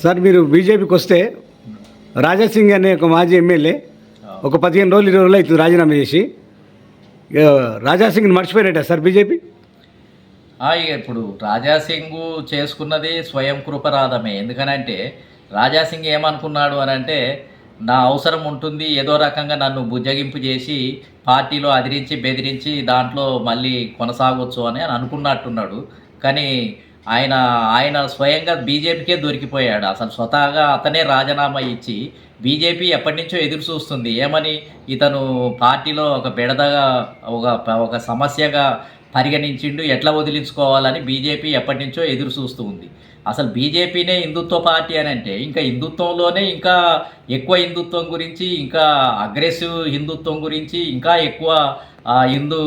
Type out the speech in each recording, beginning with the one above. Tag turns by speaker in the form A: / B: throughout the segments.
A: Sir మీరు బీజేపీకి వస్తే రాజాసింగ్ అనే ఒక మాజీ ఎమ్మెల్యే ఒక పదిహేను రోజులు ఇరవై రోజులు అవుతుంది రాజీనామా చేసి. రాజాసింగ్ని మర్చిపోయినట్ట సార్ బీజేపీ?
B: ఇప్పుడు రాజాసింగ్ చేసుకున్నది స్వయం కృపరాధమే ఎందుకనంటే రాజాసింగ్ ఏమనుకున్నాడు అని అంటే నా అవసరం ఉంటుంది ఏదో రకంగా నన్ను బుజ్జగింపు చేసి పార్టీలో అదిరించి బెదిరించి దాంట్లో మళ్ళీ కొనసాగొచ్చు అని అని అనుకున్నట్టున్నాడు. కానీ ఆయన ఆయన స్వయంగా బీజేపీకే దొరికిపోయాడు. అసలు స్వతహాగా అతనే రాజీనామా ఇచ్చి బీజేపీ ఎప్పటి నుంచో ఎదురు చూస్తుంది. ఏమని? ఇతను పార్టీలో ఒక బెడదగా ఒక ఒక సమస్యగా పరిగణించిండు. ఎట్లా వదిలించుకోవాలని బీజేపీ ఎప్పటి నుంచో ఎదురు చూస్తూ ఉంది. అసలు బీజేపీనే హిందుత్వ పార్టీ అని అంటే ఇంకా హిందుత్వంలోనే ఇంకా ఎక్కువ హిందుత్వం గురించి ఇంకా అగ్రెసివ్ హిందుత్వం గురించి ఇంకా ఎక్కువ హిందూ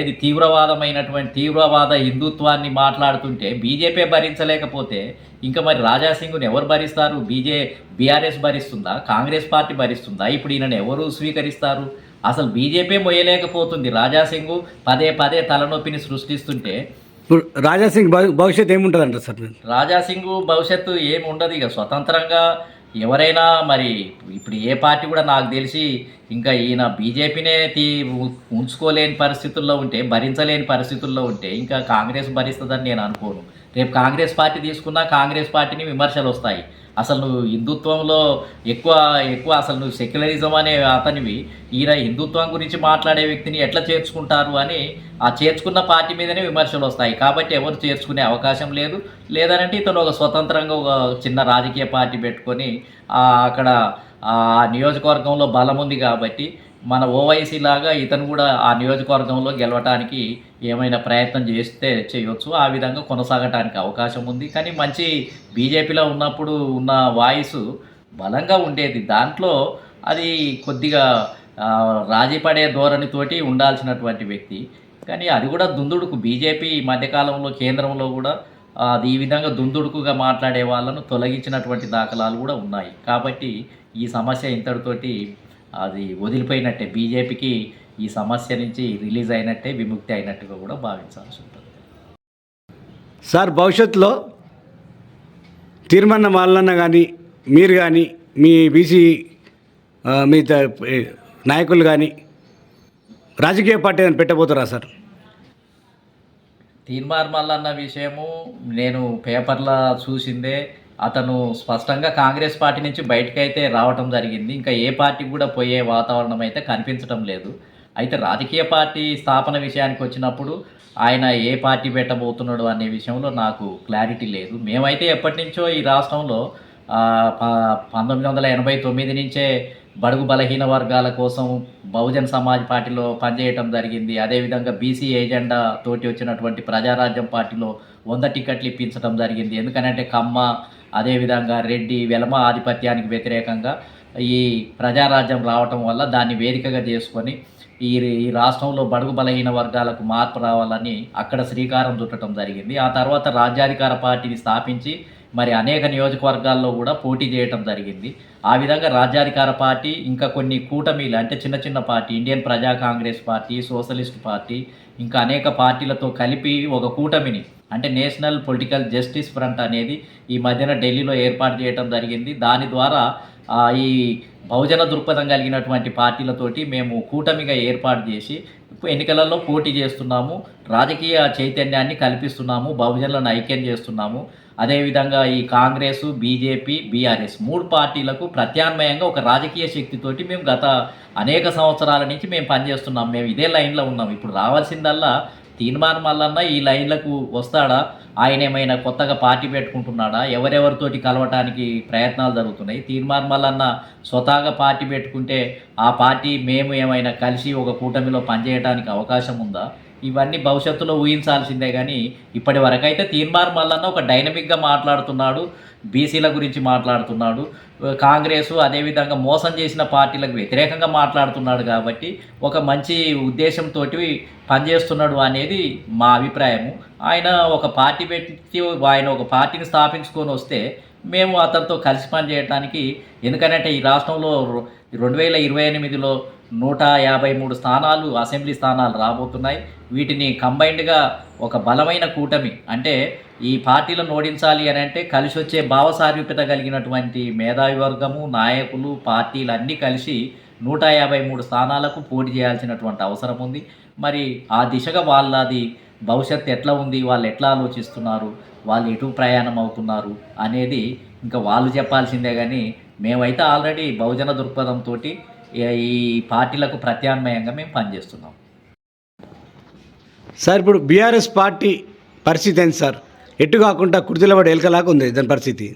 B: ఏది తీవ్రవాదమైనటువంటి తీవ్రవాద హిందుత్వాన్ని మాట్లాడుతుంటే బీజేపీ భరించలేకపోతే ఇంకా మరి రాజాసింగ్ని ఎవరు భరిస్తారు? బీజే బీఆర్ఎస్ భరిస్తుందా? కాంగ్రెస్ పార్టీ భరిస్తుందా? ఇప్పుడు ఈయనను ఎవరు స్వీకరిస్తారు? అసలు బీజేపీ మొయ్యలేకపోతుంది రాజాసింగ్ పదే పదే తలనొప్పిని సృష్టిస్తుంటే
A: ఇప్పుడు రాజాసింగ్ భవి- భవిష్యత్తు అంట సార్? రాజా
B: రాజాసింగ్ భవిష్యత్తు ఏమి ఉండదు ఇక. స్వతంత్రంగా ఎవరైనా మరి ఇప్పుడు ఏ పార్టీ కూడా నాకు తెలిసి ఇంకా ఈయన బీజేపీనే తీ ఉంచుకోలేని పరిస్థితుల్లో ఉంటే భరించలేని పరిస్థితుల్లో ఉంటే ఇంకా కాంగ్రెస్ భరిస్తుందని నేను అనుకోను. రేపు కాంగ్రెస్ పార్టీ తీసుకున్నా కాంగ్రెస్ పార్టీని విమర్శలు వస్తాయి. అసలు నువ్వు హిందుత్వంలో ఎక్కువ ఎక్కువ అసలు నువ్వు సెక్యులరిజం అనే అతనివి ఈయన హిందుత్వం గురించి మాట్లాడే వ్యక్తిని ఎట్లా చేర్చుకుంటారు అని ఆ చేర్చుకున్న పార్టీ మీదనే విమర్శలు వస్తాయి. కాబట్టి ఎవరు చేర్చుకునే అవకాశం లేదు. లేదనంటే ఇతను ఒక స్వతంత్రంగా ఒక చిన్న రాజకీయ పార్టీ పెట్టుకొని అక్కడ ఆ నియోజకవర్గంలో బలం ఉంది కాబట్టి మన ఓవైసీ లాగా ఇతను కూడా ఆ నియోజకవర్గంలో గెలవటానికి ఏమైనా ప్రయత్నం చేస్తే చేయొచ్చు. ఆ విధంగా కొనసాగటానికి అవకాశం ఉంది. కానీ మంచి బీజేపీలో ఉన్నప్పుడు ఉన్న వాయిస్ బలంగా ఉండేది. దాంట్లో అది కొద్దిగా రాజీపడే రాజీ పడే ధోరణితోటి ఉండాల్సినటువంటి వ్యక్తి. కానీ అది కూడా దుందుడుకు. బీజేపీ మధ్యకాలంలో కేంద్రంలో కూడా అది ఈ విధంగా దుందుడుకుగా మాట్లాడే వాళ్ళను తొలగించినటువంటి దాఖలాలు కూడా ఉన్నాయి. కాబట్టి ఈ సమస్య ఇంతటితోటి అది వదిలిపోయినట్టే. బీజేపీకి ఈ సమస్య నుంచి రిలీజ్ అయినట్టే విముక్తి అయినట్టుగా కూడా భావించాల్సి ఉంటుంది.
A: సార్ భవిష్యత్తులో తీర్మాన వాళ్ళన్న కానీ మీరు కానీ మీ బీసీ మీ నాయకులు కానీ రాజకీయ పార్టీ పెట్టబోతారా సార్?
B: తీన్మార్ మల్లన్న విషయము నేను పేపర్లో చూసిందే. అతను స్పష్టంగా కాంగ్రెస్ పార్టీ నుంచి బయటకైతే రావటం జరిగింది. ఇంకా ఏ పార్టీ కూడా పోయే వాతావరణం అయితే కనిపించడం లేదు. అయితే రాజకీయ పార్టీ స్థాపన విషయానికి వచ్చినప్పుడు ఆయన ఏ పార్టీ పెట్టబోతున్నాడు అనే విషయంలో నాకు క్లారిటీ లేదు. మేమైతే ఎప్పటి నుంచో ఈ రాష్ట్రంలో ప- పంతొమ్మిది వందల ఎనభై తొమ్మిది నుంచే బడుగు బలహీన వర్గాల కోసం బహుజన్ సమాజ్ పార్టీలో పనిచేయటం జరిగింది. అదేవిధంగా బీసీ ఏజెండా తోటి వచ్చినటువంటి ప్రజారాజ్యం పార్టీలో వంద టికెట్లు ఇప్పించడం జరిగింది. ఎందుకనంటే కమ్మ అదేవిధంగా రెడ్డి వెలమ ఆధిపత్యానికి వ్యతిరేకంగా ఈ ప్రజారాజ్యం రావటం వల్ల దాన్ని వేదికగా చేసుకొని ఈ ఈ రాష్ట్రంలో బడుగు బలహీన వర్గాలకు మార్పు రావాలని అక్కడ శ్రీకారం చుట్టడం జరిగింది. ఆ తర్వాత రాజ్యాధికార పార్టీని స్థాపించి మరి అనేక నియోజకవర్గాల్లో కూడా పోటీ చేయటం జరిగింది. ఆ విధంగా రాజ్యాధికార పార్టీ ఇంకా కొన్ని కూటమిలు అంటే చిన్న చిన్న పార్టీ ఇండియన్ ప్రజా కాంగ్రెస్ పార్టీ సోషలిస్ట్ పార్టీ ఇంకా అనేక పార్టీలతో కలిపి ఒక కూటమిని అంటే నేషనల్ పొలిటికల్ జస్టిస్ ఫ్రంట్ అనేది ఈ మధ్యన ఢిల్లీలో ఏర్పాటు చేయడం జరిగింది. దాని ద్వారా ఈ బహుజన దృక్పథం కలిగినటువంటి పార్టీలతోటి మేము కూటమిగా ఏర్పాటు చేసి ఎన్నికలలో పోటీ చేస్తున్నాము. రాజకీయ చైతన్యాన్ని కల్పిస్తున్నాము. బహుజనులను ఐక్యం చేస్తున్నాము. అదేవిధంగా ఈ కాంగ్రెస్ బీజేపీ బీఆర్ఎస్ మూడు పార్టీలకు ప్రత్యామ్నాయంగా ఒక రాజకీయ శక్తితోటి మేము గత అనేక సంవత్సరాల నుంచి మేము పనిచేస్తున్నాం. మేము ఇదే లైన్లో ఉన్నాం. ఇప్పుడు రావాల్సిందల్లా తీర్మాన్ మల్లన్న ఈ లైన్లకు వస్తాడా? ఆయన ఏమైనా కొత్తగా పార్టీ పెట్టుకుంటున్నాడా? ఎవరెవరితోటి కలవటానికి ప్రయత్నాలు జరుగుతున్నాయి? తీర్మాన్ మల్లన్న స్వతహాగా పార్టీ పెట్టుకుంటే ఆ పార్టీ మేము ఏమైనా కలిసి ఒక కూటమిలో పనిచేయడానికి అవకాశం ఉందా? ఇవన్నీ భవిష్యత్తులో ఊహించాల్సిందే కానీ ఇప్పటి వరకైతే తీర్మార్ మల్లన్న ఒక డైనమిక్గా మాట్లాడుతున్నాడు బీసీల గురించి మాట్లాడుతున్నాడు కాంగ్రెస్ అదేవిధంగా మోసం చేసిన పార్టీలకు వ్యతిరేకంగా మాట్లాడుతున్నాడు కాబట్టి ఒక మంచి ఉద్దేశంతో పనిచేస్తున్నాడు అనేది మా అభిప్రాయము. ఆయన ఒక పార్టీ పెట్టి ఆయన ఒక పార్టీని స్థాపించుకొని వస్తే మేము అతనితో కలిసి పనిచేయడానికి ఎందుకంటే ఈ రాష్ట్రంలో రెండు వేల ఇరవై ఎనిమిదిలో నూట యాభై మూడు స్థానాలు అసెంబ్లీ స్థానాలు రాబోతున్నాయి. వీటిని కంబైన్డ్గా ఒక బలమైన కూటమి అంటే ఈ పార్టీలను ఓడించాలి అని అంటే కలిసి వచ్చే భావసారూప్యత కలిగినటువంటి మేధావి వర్గము నాయకులు పార్టీలు అన్నీ కలిసి నూట యాభై మూడు స్థానాలకు పోటీ చేయాల్సినటువంటి అవసరం ఉంది. మరి ఆ దిశగా వాళ్ళది భవిష్యత్తు ఎట్లా ఉంది వాళ్ళు ఎట్లా ఆలోచిస్తున్నారు వాళ్ళు ఎటు ప్రయాణం అవుతున్నారు అనేది ఇంకా వాళ్ళు చెప్పాల్సిందే కానీ మేమైతే ఆల్రెడీ బహుజన దృక్పథంతో ఈ పార్టీలకు ప్రత్యామ్నాయంగా మేము పనిచేస్తున్నాం.
A: సార్ ఇప్పుడు బీఆర్ఎస్ పార్టీ పరిస్థితి ఏంటి సార్? ఎటు కాకుండా కుర్తిలబడి ఎలకలాగా ఉంది దాని పరిస్థితి.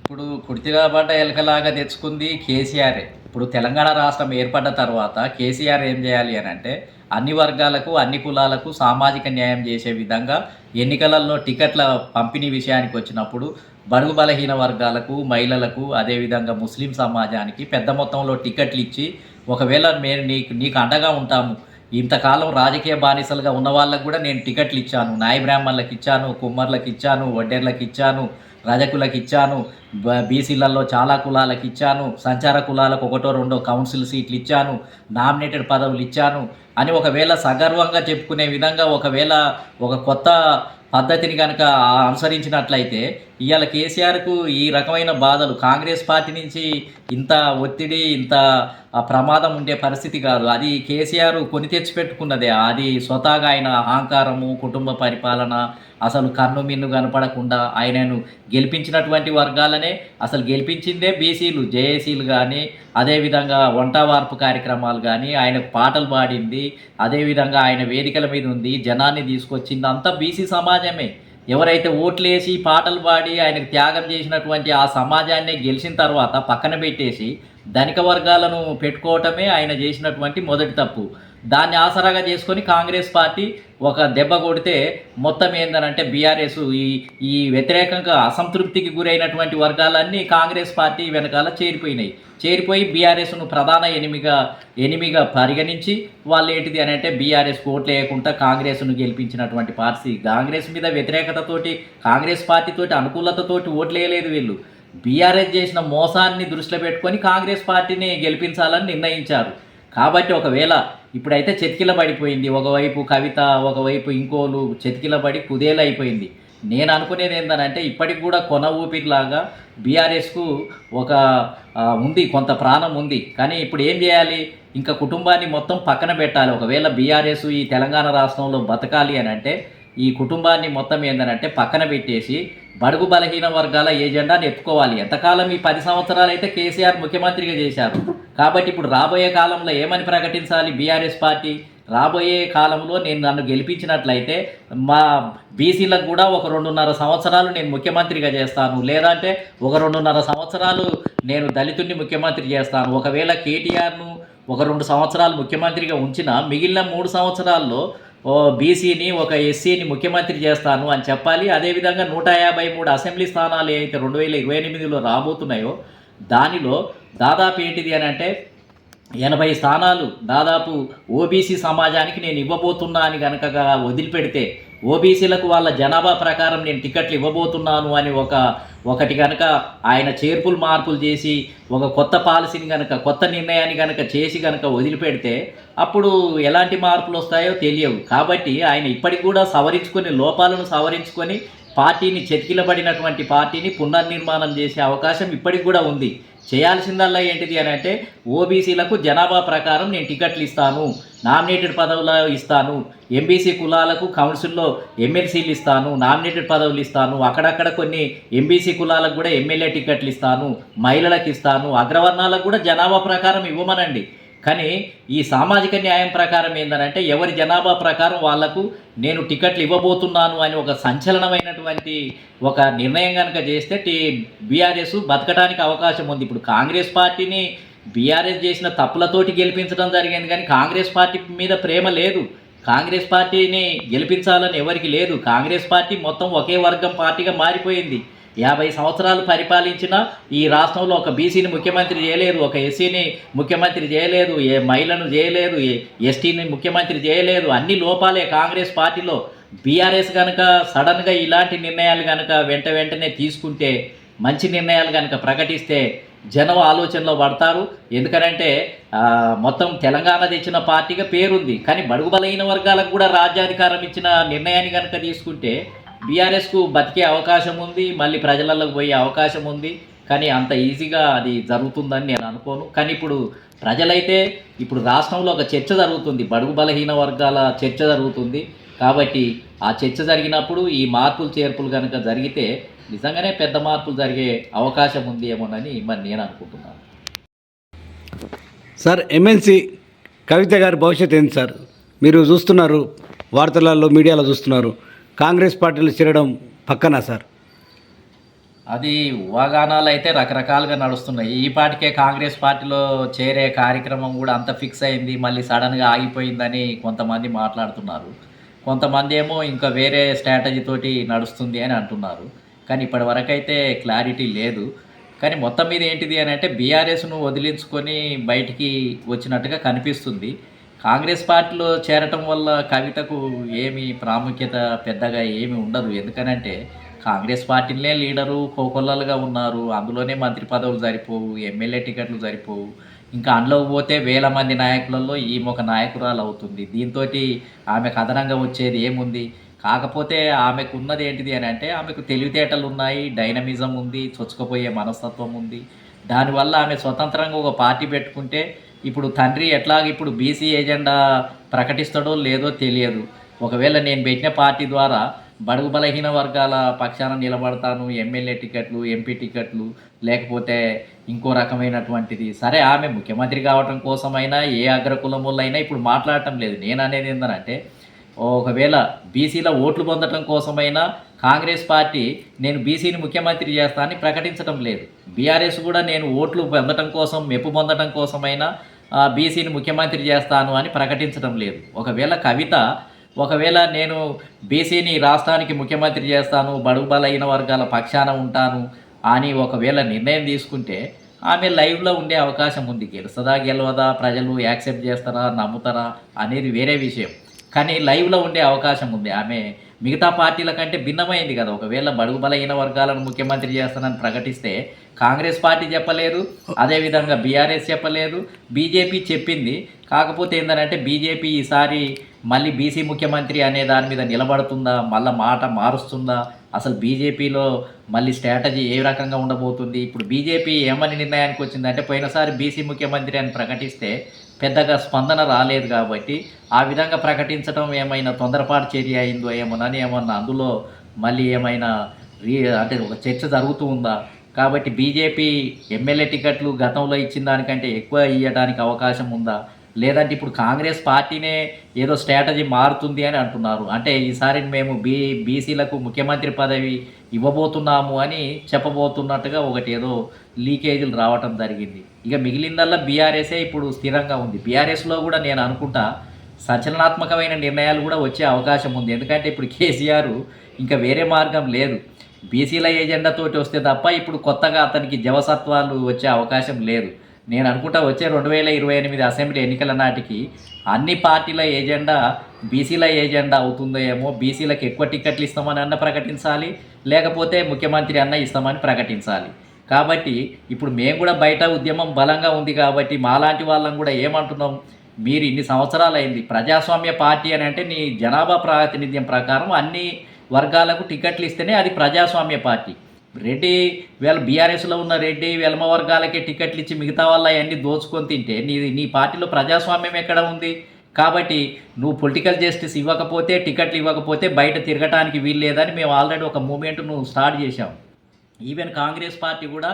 B: ఇప్పుడు కుర్తిగా పడ్డ ఎలకలాగా తెచ్చుకుంది కేసీఆర్. ఇప్పుడు తెలంగాణ రాష్ట్రం ఏర్పడ్డ తర్వాత కేసీఆర్ ఏం చేయాలి అని అంటే అన్ని వర్గాలకు అన్ని కులాలకు సామాజిక న్యాయం చేసే విధంగా ఎన్నికలలో టికెట్ల పంపిణీ విషయానికి వచ్చినప్పుడు బడుగు బలహీన వర్గాలకు మహిళలకు అదేవిధంగా ముస్లిం సమాజానికి పెద్ద మొత్తంలో టికెట్లు ఇచ్చి ఒకవేళ మేము నీకు నీకు అండగా ఉంటాము ఇంతకాలం రాజకీయ బానిసలుగా ఉన్న వాళ్ళకు కూడా నేను టికెట్లు ఇచ్చాను. నాయ బ్రాహ్మణులకు ఇచ్చాను కుమ్మర్లకు ఇచ్చాను వడ్డేర్లకు ఇచ్చాను రజకులకు ఇచ్చాను బీసీలలో చాలా కులాలకు ఇచ్చాను. సంచార కులాలకు ఒకటో రెండో కౌన్సిల్ సీట్లు ఇచ్చాను. నామినేటెడ్ పదవులు ఇచ్చాను. అని ఒకవేళ సగర్వంగా చెప్పుకునే విధంగా ఒకవేళ ఒక కొత్త పద్ధతిని కనుక అనుసరించినట్లయితే ఇవాళ కేసీఆర్కు ఈ రకమైన బాధలు కాంగ్రెస్ పార్టీ నుంచి ఇంత ఒత్తిడి ఇంత ప్రమాదం ఉండే పరిస్థితి కాదు. అది కేసీఆర్ కొని తెచ్చిపెట్టుకున్నదే. అది స్వతహాగా ఆయన అహంకారము కుటుంబ పరిపాలన అసలు కన్ను మిన్ను కనపడకుండా ఆయనను గెలిపించినటువంటి వర్గాలనే అసలు గెలిపించిందే బీసీలు జేఏసీలు కానీ అదేవిధంగా వంట వార్పు కార్యక్రమాలు కానీ ఆయన పాటలు పాడింది అదేవిధంగా ఆయన వేదికల మీద ఉంది జనాన్ని తీసుకొచ్చింది అంతా బీసీ సమాజమే. ఎవరైతే ఓట్లేసి పాటలు పాడి ఆయనకు త్యాగం చేసినటువంటి ఆ సమాజాన్ని గెలిచిన తర్వాత పక్కన పెట్టేసి ధనిక వర్గాలను పెట్టుకోవటమే ఆయన చేసినటువంటి మొదటి తప్పు. దాన్ని ఆసరాగా చేసుకొని కాంగ్రెస్ పార్టీ ఒక దెబ్బ కొడితే మొత్తం ఏందనంటే బీఆర్ఎస్ ఈ ఈ వ్యతిరేకంగా అసంతృప్తికి గురైనటువంటి వర్గాలన్నీ కాంగ్రెస్ పార్టీ వెనకాల చేరిపోయినాయి. చేరిపోయి బీఆర్ఎస్ను ప్రధాన ఎనిమిగా ఎనిమిగా పరిగణించి వాళ్ళు ఏంటిది అని అంటే బీఆర్ఎస్ ఓట్లు వేయకుండా కాంగ్రెస్ను గెలిపించినటువంటి పార్టీ. కాంగ్రెస్ మీద వ్యతిరేకతతోటి కాంగ్రెస్ పార్టీతోటి అనుకూలతతోటి ఓట్లు వేయలేదు వీళ్ళు. బీఆర్ఎస్ చేసిన మోసాన్ని దృష్టిలో పెట్టుకొని కాంగ్రెస్ పార్టీని గెలిపించాలని నిర్ణయించారు. కాబట్టి ఒకవేళ ఇప్పుడైతే చెతికిల పడిపోయింది ఒకవైపు కవిత ఒకవైపు ఇంకోలు చెతికిల పడి కుదేలైపోయింది. నేను అనుకునేది ఏంటంటే ఇప్పటికి కూడా కొన ఊపిరిలాగా బీఆర్ఎస్కు ఒక ఉంది కొంత ప్రాణం ఉంది. కానీ ఇప్పుడు ఏం చేయాలి? ఇంకా కుటుంబాన్ని మొత్తం పక్కన పెట్టాలి. ఒకవేళ బీఆర్ఎస్ ఈ తెలంగాణ రాష్ట్రంలో బతకాలి అని అంటే ఈ కుటుంబాన్ని మొత్తం ఏంటంటే పక్కన పెట్టేసి బడుగు బలహీన వర్గాల ఏజెండా ఎత్తుకోవాలి. ఎంతకాలం ఈ పది సంవత్సరాలు అయితే కేసీఆర్ ముఖ్యమంత్రిగా చేశారు? కాబట్టి ఇప్పుడు రాబోయే కాలంలో ఏమని ప్రకటించాలి బీఆర్ఎస్ పార్టీ? రాబోయే కాలంలో నేను నన్ను గెలిపించినట్లయితే మా బీసీలకు కూడా ఒక రెండున్నర సంవత్సరాలు నేను ముఖ్యమంత్రిగా చేస్తాను. లేదంటే ఒక రెండున్నర సంవత్సరాలు నేను దళితుడిని ముఖ్యమంత్రి చేస్తాను. ఒకవేళ కేటీఆర్ను ఒక రెండు సంవత్సరాలు ముఖ్యమంత్రిగా ఉంచిన మిగిలిన మూడు సంవత్సరాల్లో ఓ బీసీని ఒక ఎస్సీని ముఖ్యమంత్రి చేస్తాను అని చెప్పాలి. అదేవిధంగా నూట యాభై మూడు అసెంబ్లీ స్థానాలు ఏవైతే రెండు వేల ఇరవై ఎనిమిదిలో రాబోతున్నాయో దానిలో దాదాపు ఏంటిది అని అంటే ఎనభై స్థానాలు దాదాపు ఓబీసీ సమాజానికి నేను ఇవ్వబోతున్నా అని కనుక వదిలిపెడితే ఓబీసీలకు వాళ్ళ జనాభా ప్రకారం నేను టికెట్లు ఇవ్వబోతున్నాను అని ఒక ఒకటి కనుక ఆయన చేర్పులు మార్పులు చేసి ఒక కొత్త పాలసీని కనుక కొత్త నిర్ణయాన్ని కనుక చేసి కనుక వదిలిపెడితే అప్పుడు ఎలాంటి మార్పులు వస్తాయో తెలియవు. కాబట్టి ఆయన ఇప్పటికి కూడా సవరించుకొని లోపాలను సవరించుకొని పార్టీని చెతికిలబడినటువంటి పార్టీని పునర్నిర్మాణం చేసే అవకాశం ఇప్పటికి కూడా ఉంది. చేయాల్సిందల్లా ఏంటిది అని అంటే ఓబీసీలకు జనాభా ప్రకారం నేను టికెట్లు ఇస్తాను. నామినేటెడ్ పదవులు ఇస్తాను. ఎంబీసీ కులాలకు కౌన్సిల్లో ఎమ్మెల్సీలు ఇస్తాను. నామినేటెడ్ పదవులు ఇస్తాను. అక్కడక్కడ కొన్ని ఎంబీసీ కులాలకు కూడా ఎమ్మెల్యే టికెట్లు ఇస్తాను. మహిళలకు ఇస్తాను. అగ్రవర్ణాలకు కూడా జనాభా ప్రకారం ఇవ్వమనండి. కానీ ఈ సామాజిక న్యాయం ప్రకారం ఏంటంటే ఎవరి జనాభా ప్రకారం వాళ్ళకు నేను టికెట్లు ఇవ్వబోతున్నాను అని ఒక సంచలనమైనటువంటి ఒక నిర్ణయం కనుక చేస్తే టీ బీఆర్ఎస్ బతకడానికి అవకాశం ఉంది. ఇప్పుడు కాంగ్రెస్ పార్టీని బీఆర్ఎస్ చేసిన తప్పులతోటి గెలిపించడం జరిగింది కానీ కాంగ్రెస్ పార్టీ మీద ప్రేమ లేదు. కాంగ్రెస్ పార్టీని గెలిపించాలని ఎవరికి లేదు. కాంగ్రెస్ పార్టీ మొత్తం ఒకే వర్గం పార్టీగా మారిపోయింది. యాభై సంవత్సరాలు పరిపాలించిన ఈ రాష్ట్రంలో ఒక బీసీని ముఖ్యమంత్రి చేయలేదు ఒక ఎస్సీని ముఖ్యమంత్రి చేయలేదు ఏ మహిళను చేయలేదు ఏ ఎస్టీని ముఖ్యమంత్రి చేయలేదు. అన్ని లోపాలే కాంగ్రెస్ పార్టీలో. బీఆర్ఎస్ కనుక సడన్గా ఇలాంటి నిర్ణయాలు కనుక వెంట వెంటనే తీసుకుంటే మంచి నిర్ణయాలు కనుక ప్రకటిస్తే జనం ఆలోచనలో పడతారు. ఎందుకనంటే మొత్తం తెలంగాణ తెచ్చిన పార్టీగా పేరుంది. కానీ బడుగు బలహీన వర్గాలకు కూడా రాజ్యాధికారం ఇచ్చిన నిర్ణయాన్ని కనుక తీసుకుంటే బీఆర్ఎస్కు బతికే అవకాశం ఉంది మళ్ళీ ప్రజలలోకి పోయే అవకాశం ఉంది. కానీ అంత ఈజీగా అది జరుగుతుందని నేను అనుకోను. కానీ ఇప్పుడు ప్రజలైతే ఇప్పుడు రాష్ట్రంలో ఒక చర్చ జరుగుతుంది. బడుగు బలహీన వర్గాల చర్చ జరుగుతుంది. కాబట్టి ఆ చర్చ జరిగినప్పుడు ఈ మార్పులు చేర్పులు కనుక జరిగితే నిజంగానే పెద్ద మార్పులు జరిగే అవకాశం ఉంది ఏమోనని మరి నేను అనుకుంటున్నాను.
A: సార్ ఎమ్మెల్సీ కవిత గారి భవిష్యత్తు ఏంటి సార్? మీరు చూస్తున్నారు వార్తలలో మీడియాలో చూస్తున్నారు. కాంగ్రెస్ పార్టీలో చేరడం పక్కనా సార్?
B: అది ఊహాగానాలు అయితే రకరకాలుగా నడుస్తున్నాయి. ఈ పాటికే కాంగ్రెస్ పార్టీలో చేరే కార్యక్రమం కూడా అంత ఫిక్స్ అయింది మళ్ళీ సడన్గా ఆగిపోయిందని కొంతమంది మాట్లాడుతున్నారు. కొంతమంది ఏమో ఇంకా వేరే స్ట్రాటజీ తోటి నడుస్తుంది అని అంటున్నారు. కానీ ఇప్పటి వరకు అయితే క్లారిటీ లేదు. కానీ మొత్తం మీద ఏంటిది అని అంటే బీఆర్ఎస్ను వదిలించుకొని బయటికి వచ్చినట్టుగా కనిపిస్తుంది. కాంగ్రెస్ పార్టీలో చేరటం వల్ల కవితకు ఏమి ప్రాముఖ్యత పెద్దగా ఏమి ఉండదు. ఎందుకనంటే కాంగ్రెస్ పార్టీలనే లీడరు కోకొల్లలుగా ఉన్నారు. అందులోనే మంత్రి పదవులు సరిపోవు ఎమ్మెల్యే టికెట్లు సరిపోవు. ఇంకా అందులోకి పోతే వేల మంది నాయకులలో ఈమె ఒక నాయకురాలు అవుతుంది. దీంతో ఆమెకు అదనంగా వచ్చేది ఏముంది? కాకపోతే ఆమెకు ఉన్నది ఏంటిది అని అంటే ఆమెకు తెలివితేటలు ఉన్నాయి డైనమిజం ఉంది చొచ్చుకుపోయే మనస్తత్వం ఉంది. దానివల్ల ఆమె స్వతంత్రంగా ఒక పార్టీ పెట్టుకుంటే ఇప్పుడు తండ్రి ఎట్లా ఇప్పుడు బీసీ ఏజెండా ప్రకటిస్తాడో లేదో తెలియదు. ఒకవేళ నేను పెట్టిన పార్టీ ద్వారా బడుగు బలహీన వర్గాల పక్షాన నిలబడతాను ఎమ్మెల్యే టికెట్లు ఎంపీ టికెట్లు లేకపోతే ఇంకో రకమైనటువంటిది. సరే ఆమె ముఖ్యమంత్రి కావటం కోసమైనా ఏ అగ్రకులములైనా ఇప్పుడు మాట్లాడటం లేదు. నేను అనేది ఏంటంటే ఒకవేళ బీసీల ఓట్లు పొందటం కోసమైనా కాంగ్రెస్ పార్టీ నేను బీసీని ముఖ్యమంత్రి చేస్తానని ప్రకటించడం లేదు. బీఆర్ఎస్ కూడా నేను ఓట్లు పొందటం కోసం మెప్పు పొందటం కోసమైనా బీసీని ముఖ్యమంత్రి చేస్తాను అని ప్రకటించడం లేదు. ఒకవేళ కవిత ఒకవేళ నేను బీసీని రాష్ట్రానికి ముఖ్యమంత్రి చేస్తాను బడుగు బలైన వర్గాల పక్షాన ఉంటాను అని ఒకవేళ నిర్ణయం తీసుకుంటే ఆమె లైవ్లో ఉండే అవకాశం ఉంది. గెలుస్తుందా గెలవదా ప్రజలు యాక్సెప్ట్ చేస్తారా నమ్ముతారా అనేది వేరే విషయం. కానీ లైవ్లో ఉండే అవకాశం ఉంది. ఆమె మిగతా పార్టీల కంటే భిన్నమైంది కదా. ఒకవేళ బడుగు బలహీన వర్గాలను ముఖ్యమంత్రి చేస్తానని ప్రకటిస్తే కాంగ్రెస్ పార్టీ చెప్పలేదు. అదేవిధంగా బీఆర్ఎస్ చెప్పలేదు. బీజేపీ చెప్పింది. కాకపోతే ఏంటంటే బీజేపీ ఈసారి మళ్ళీ బీసీ ముఖ్యమంత్రి అనే దాని మీద నిలబడుతుందా? మళ్ళీ మాట మారుస్తుందా? అసలు బీజేపీలో మళ్ళీ స్ట్రాటజీ ఏ రకంగా ఉండబోతుంది? ఇప్పుడు బీజేపీ ఏమని నిర్ణయానికి వచ్చిందంటే పోయినసారి బీసీ ముఖ్యమంత్రి అని ప్రకటిస్తే పెద్దగా స్పందన రాలేదు కాబట్టి ఆ విధంగా ప్రకటించడం ఏమైనా తొందరపాటు చర్య అయిందో ఏమోనని ఏమన్నా అందులో మళ్ళీ ఏమైనా రీ అంటే ఒక చర్చ జరుగుతూ ఉందా? కాబట్టి బీజేపీ ఎమ్మెల్యే టికెట్లు గతంలో ఇచ్చిన దానికంటే ఎక్కువ ఇవ్వడానికి అవకాశం ఉందా? లేదంటే ఇప్పుడు కాంగ్రెస్ పార్టీనే ఏదో స్ట్రాటజీ మారుతుంది అని అంటున్నారు. అంటే ఈసారి మేము బీ బీసీలకు ముఖ్యమంత్రి పదవి ఇవ్వబోతున్నాము అని చెప్పబోతున్నట్టుగా ఒకటి ఏదో లీకేజీలు రావటం జరిగింది. ఇక మిగిలిందల్లా బీఆర్ఎస్ఏ ఇప్పుడు స్థిరంగా ఉంది. బీఆర్ఎస్లో కూడా నేను అనుకుంటా సంచలనాత్మకమైన నిర్ణయాలు కూడా వచ్చే అవకాశం ఉంది. ఎందుకంటే ఇప్పుడు కేసీఆర్ ఇంకా వేరే మార్గం లేదు. బీసీల ఏజెండాతోటి వస్తే తప్ప ఇప్పుడు కొత్తగా అతనికి జవసత్వాలు వచ్చే అవకాశం లేదు. నేను అనుకుంటా వచ్చే రెండు వేల ఇరవై ఎనిమిది అసెంబ్లీ ఎన్నికల నాటికి అన్ని పార్టీల ఏజెండా బీసీల ఏజెండా అవుతుందో ఏమో బీసీలకు ఎక్కువ టికెట్లు ఇస్తామని అన్న ప్రకటించాలి లేకపోతే ముఖ్యమంత్రి అన్న ఇస్తామని ప్రకటించాలి. కాబట్టి ఇప్పుడు మేము కూడా బయట ఉద్యమం బలంగా ఉంది కాబట్టి మాలాంటి వాళ్ళం కూడా ఏమంటున్నాం? మీరు ఇన్ని సంవత్సరాలు అయింది ప్రజాస్వామ్య పార్టీ అని అంటే నీ జనాభా ప్రాతినిధ్యం ప్రకారం అన్ని వర్గాలకు టికెట్లు ఇస్తేనే అది ప్రజాస్వామ్య పార్టీ. రెడ్డి వీళ్ళ బీఆర్ఎస్లో ఉన్న రెడ్డి వెల్మ వర్గాలకే టికెట్లు ఇచ్చి మిగతా వాళ్ళ అవన్నీ దోచుకొని తింటే నీ నీ పార్టీలో ప్రజాస్వామ్యం ఎక్కడ ఉంది? కాబట్టి నువ్వు పొలిటికల్ జస్టిస్ ఇవ్వకపోతే టికెట్లు ఇవ్వకపోతే బయట తిరగటానికి వీలు లేదని మేము ఆల్రెడీ ఒక మూమెంట్ నువ్వు స్టార్ట్ చేశాం. ఈవెన్ కాంగ్రెస్ పార్టీ కూడా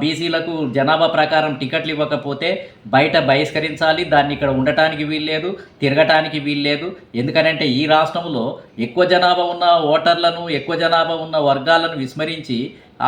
B: బీసీలకు జనాభా ప్రకారం టికెట్లు ఇవ్వకపోతే బయట బహిష్కరించాలి దాన్ని ఇక్కడ ఉండటానికి వీల్లేదు తిరగటానికి వీల్లేదు. ఎందుకనంటే ఈ రాష్ట్రంలో ఎక్కువ జనాభా ఉన్న ఓటర్లను ఎక్కువ జనాభా ఉన్న వర్గాలను విస్మరించి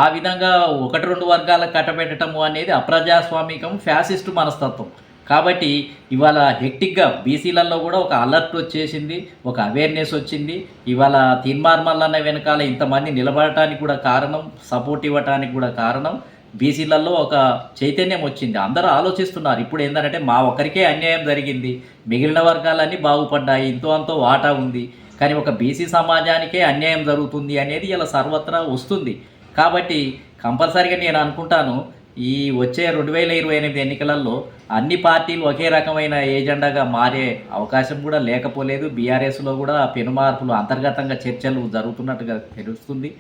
B: ఆ విధంగా ఒకటి రెండు వర్గాలకు కట్టబెట్టడము అనేది అప్రజాస్వామికం ఫ్యాసిస్టు మనస్తత్వం. కాబట్టి ఇవాళ హెక్టిక్గా బీసీలలో కూడా ఒక అలర్ట్ వచ్చేసింది ఒక అవేర్నెస్ వచ్చింది. ఇవాళ తీన్మార్మల్లన్న వెనకాల ఇంతమంది నిలబడటానికి కూడా కారణం సపోర్ట్ ఇవ్వటానికి కూడా కారణం బీసీలలో ఒక చైతన్యం వచ్చింది. అందరూ ఆలోచిస్తున్నారు ఇప్పుడు ఏంటంటే మా ఒక్కరికే అన్యాయం జరిగింది మిగిలిన వర్గాలన్నీ బాగుపడ్డాయి ఇంతో అంతో వాటా ఉంది. కానీ ఒక బీసీ సమాజానికే అన్యాయం జరుగుతుంది అనేది ఇలా సర్వత్రా వస్తుంది. కాబట్టి కంపల్సరీగా నేను అనుకుంటాను ఈ వచ్చే రెండు వేల ఇరవై ఎనిమిది ఎన్నికలలో అన్ని పార్టీలు ఒకే రకమైన ఏజెండాగా మారే అవకాశం కూడా లేకపోలేదు. బీఆర్ఎస్లో కూడా పెనుమార్పులు అంతర్గతంగా చర్చలు జరుగుతున్నట్టుగా తెలుస్తుంది.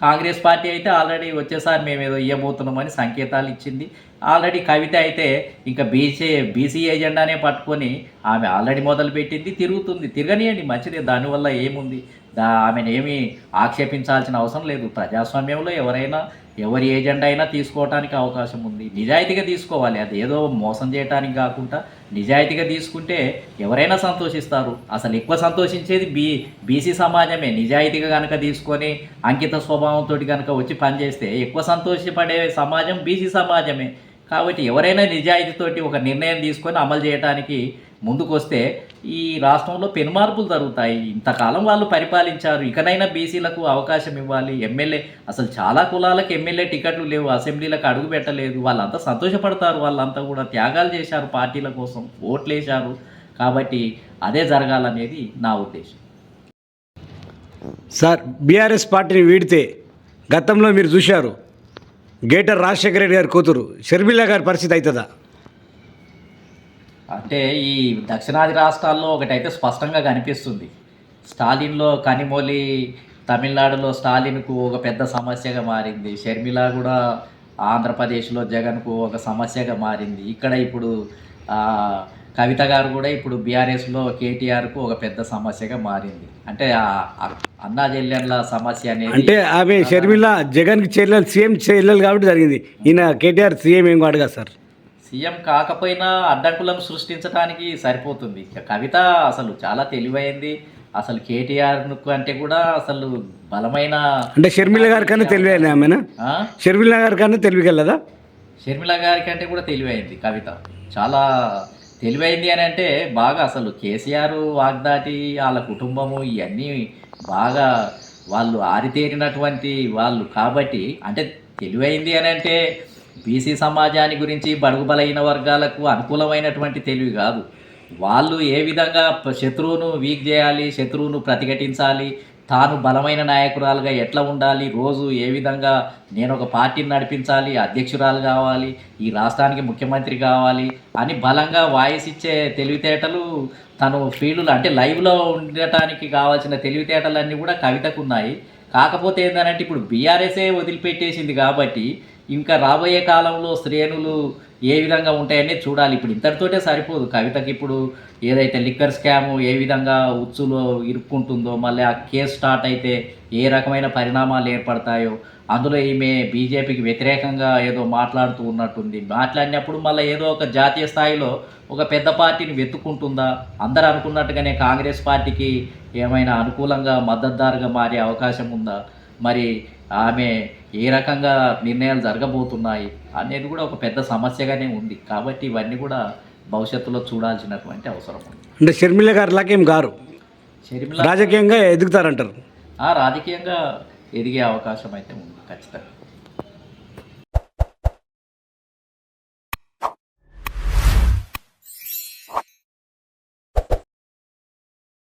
B: కాంగ్రెస్ పార్టీ అయితే ఆల్రెడీ వచ్చేసారి మేము ఏదో ఇవ్వబోతున్నామని సంకేతాలు ఇచ్చింది. ఆల్రెడీ కవిత అయితే ఇంకా బీసీ బీసీ ఏజెండానే పట్టుకొని ఆమె ఆల్రెడీ మొదలుపెట్టింది. తిరుగుతుంది. తిరగనియండి. మంచిదే. దానివల్ల ఏముంది? దా ఆమెను ఏమీ ఆక్షేపించాల్సిన అవసరం లేదు. ప్రజాస్వామ్యంలో ఎవరైనా ఎవరి ఏజెండా అయినా తీసుకోవడానికి అవకాశం ఉంది. నిజాయితీగా తీసుకోవాలి. అది ఏదో మోసం చేయడానికి కాకుండా నిజాయితీగా తీసుకుంటే ఎవరైనా సంతోషిస్తారు. అసలు ఎక్కువ సంతోషించేది బీ బీసీ సమాజమే. నిజాయితీగా కనుక తీసుకొని అంకిత స్వభావంతో కనుక వచ్చి పనిచేస్తే ఎక్కువ సంతోషపడే సమాజం బీసీ సమాజమే. కాబట్టి ఎవరైనా నిజాయితీతోటి ఒక నిర్ణయం తీసుకొని అమలు చేయడానికి ముందుకొస్తే ఈ రాష్ట్రంలో పెనుమార్పులు జరుగుతాయి. ఇంతకాలం వాళ్ళు పరిపాలించారు. ఇకనైనా బీసీలకు అవకాశం ఇవ్వాలి. ఎమ్మెల్యే అసలు చాలా కులాలకు ఎమ్మెల్యే టికెట్లు లేవు. అసెంబ్లీలకు అడుగు పెట్టలేదు. వాళ్ళంతా సంతోషపడతారు. వాళ్ళంతా కూడా త్యాగాలు చేశారు పార్టీల కోసం. ఓట్లు వేశారు కాబట్టి అదే జరగాలనేది నా ఉద్దేశం.
A: సార్ బీఆర్ఎస్ పార్టీని వీడితే గతంలో మీరు చూశారు. గేటర్ రాజశేఖర రెడ్డి గారి కూతురు. షర్మిల గారి పరిస్థితి అవుతుందా?
B: అంటే ఈ దక్షిణాది రాష్ట్రాల్లో ఒకటైతే స్పష్టంగా కనిపిస్తుంది. స్టాలిన్లో కనిమొలి తమిళనాడులో స్టాలిన్కు ఒక పెద్ద సమస్యగా మారింది. షర్మిల కూడా ఆంధ్రప్రదేశ్లో జగన్కు ఒక సమస్యగా మారింది. ఇక్కడ ఇప్పుడు కవిత గారు కూడా ఇప్పుడు బీఆర్ఎస్లో కేటీఆర్కు ఒక పెద్ద సమస్యగా మారింది. అంటే అన్నా చెల్లెళ్ళ సమస్య అనేది
A: అంటే ఆమె షర్మిల జగన్కి చెల్లెలు సీఎం చెల్లెలు కాబట్టి జరిగింది. ఈయన కేటీఆర్ సీఎం ఏం అడగా సార్?
B: సీఎం కాకపోయినా అడ్డంకులను సృష్టించడానికి సరిపోతుంది. ఇక కవిత అసలు చాలా తెలివైంది. అసలు కేటీఆర్ అంటే కూడా అసలు బలమైన
A: అంటే షర్మిల గారి కన్నా తెలివైన ఆమెనా? షర్మిల గారి కన్నా తెలివిగలదా?
B: షర్మిల గారి కంటే కూడా తెలివైంది కవిత. చాలా తెలివైంది అని అంటే బాగా అసలు కేసీఆర్ వాగ్దాటి వాళ్ళ కుటుంబము ఇవన్నీ బాగా వాళ్ళు ఆరితేరినటువంటి వాళ్ళు కాబట్టి అంటే తెలివైంది అని అంటే బీసీ సమాజాన్ని గురించి బడుగు బలైన వర్గాలకు అనుకూలమైనటువంటి తెలివి కాదు. వాళ్ళు ఏ విధంగా శత్రువును వీక్ చేయాలి శత్రువును ప్రతిఘటించాలి తాను బలమైన నాయకురాలుగా ఎట్లా ఉండాలి రోజు ఏ విధంగా నేను ఒక పార్టీని నడిపించాలి అధ్యక్షురాలు కావాలి ఈ రాష్ట్రానికి ముఖ్యమంత్రి కావాలి అని బలంగా వాయిస్ ఇచ్చే తెలివితేటలు తను ఫీల్డ్లో అంటే లైవ్లో ఉండటానికి కావాల్సిన తెలివితేటలన్నీ కూడా కవితకు ఉన్నాయి. కాకపోతే ఏంటంటే ఇప్పుడు బీఆర్ఎస్ఏ వదిలిపెట్టేసింది కాబట్టి ఇంకా రాబోయే కాలంలో శ్రేణులు ఏ విధంగా ఉంటాయని చూడాలి. ఇప్పుడు ఇంతటితోటే సరిపోదు. కవితకి ఇప్పుడు ఏదైతే లిక్కర్ స్కామ్ ఏ విధంగా ఉచ్చులో ఇరుక్కుంటుందో మళ్ళీ ఆ కేసు స్టార్ట్ అయితే ఏ రకమైన పరిణామాలు ఏర్పడతాయో అందులో ఈమె బీజేపీకి వ్యతిరేకంగా ఏదో మాట్లాడుతూ ఉన్నట్టుంది. మాట్లాడినప్పుడు మళ్ళీ ఏదో ఒక జాతీయ స్థాయిలో ఒక పెద్ద పార్టీని వెతుక్కుంటుందా? అందరు అనుకున్నట్టుగానే కాంగ్రెస్ పార్టీకి ఏమైనా అనుకూలంగా మద్దతుదారుగా మారే అవకాశం ఉందా? మరి ఆమె ఏ రకంగా నిర్ణయాలు జరగబోతున్నాయి అనేది కూడా ఒక పెద్ద సమస్యగానే ఉంది. కాబట్టి ఇవన్నీ కూడా భవిష్యత్తులో చూడాల్సినటువంటి అవసరం ఉంది.
A: అంటే షర్మిల గారి లాకేం గారు?
B: షర్మిల
A: రాజకీయంగా ఎదుగుతారంటారు.
B: ఆ రాజకీయంగా ఎదిగే అవకాశం అయితే ఉంది ఖచ్చితంగా.